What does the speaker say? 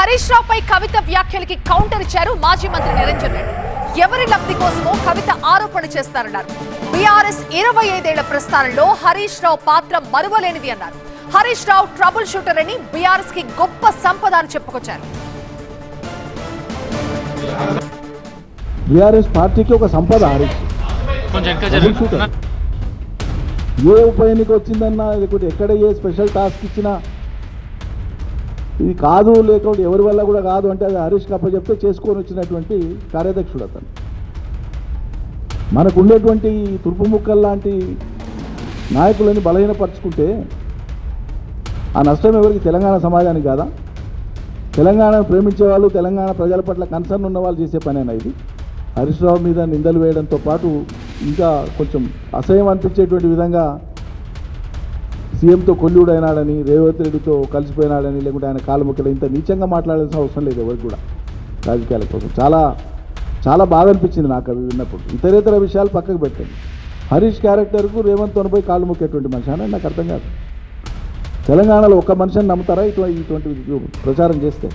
హరీష్ రావుపై కవిత వ్యాఖ్యలకి counter ఇచ్చారు మాజీ మంత్రి నిరంజన్ రెడ్డి. ఎవరి లబ్ధి కోసమో కవిత ఆరోపణ చేస్తారన్నారు. బీఆర్ఎస్ ఇరవై ఐదేళ్ళ ప్రస్థానంలో హరీష్ రావు పాత్ర మరువలేనిది అన్నారు. హరీష్ రావు ట్రబుల్ షూటర్ అని బీఆర్ఎస్కి గొప్ప సంపద అని చెప్పుకొచ్చారు. బీఆర్ఎస్ పార్టీకి ఒక సంపద హరీష్ ఏ ఉప ఎన్నిక వచ్చిందన్నా ఎక్కడ ఏ స్పెషల్ టాస్క్ ఇచ్చినా ఇది కాదు లేకుండా ఎవరి వల్ల కూడా కాదు అంటే అది హరీష్ కప్ప చెప్తే చేసుకొని వచ్చినటువంటి కార్యదక్షుడు అతను. మనకు ఉండేటువంటి ఈ తుర్పు లాంటి నాయకులని బలహీనపరుచుకుంటే ఆ నష్టం ఎవరికి తెలంగాణ సమాజానికి కాదా? తెలంగాణను ప్రేమించే వాళ్ళు తెలంగాణ ప్రజల పట్ల కన్సర్న్ ఉన్న వాళ్ళు చేసే పనేనా ఇది? హరీష్ రావు మీద నిందలు వేయడంతో పాటు ఇంకా కొంచెం అసహ్యం అనిపించేటువంటి విధంగా సీఎంతో కొల్లుడు అయినాడని రేవంత్ రెడ్డితో కలిసిపోయినాడని లేకుంటే ఆయన కాలు ఇంత నీచంగా మాట్లాడాల్సిన అవసరం లేదు ఎవరికి కూడా రాజకీయాల కోసం. చాలా చాలా బాధ అనిపించింది నాకు అవి విన్నప్పుడు. ఇతరేతర విషయాలు పక్కకు పెట్టండి. హరీష్ క్యారెక్టర్కు రేవంత్ పోయి కాళ్ళు మొక్కేటువంటి మనిషి అని నాకు అర్థం కాదు. తెలంగాణలో ఒక్క మనిషిని నమ్ముతారా? ఇటువంటి ఇటువంటి ప్రచారం చేస్తే?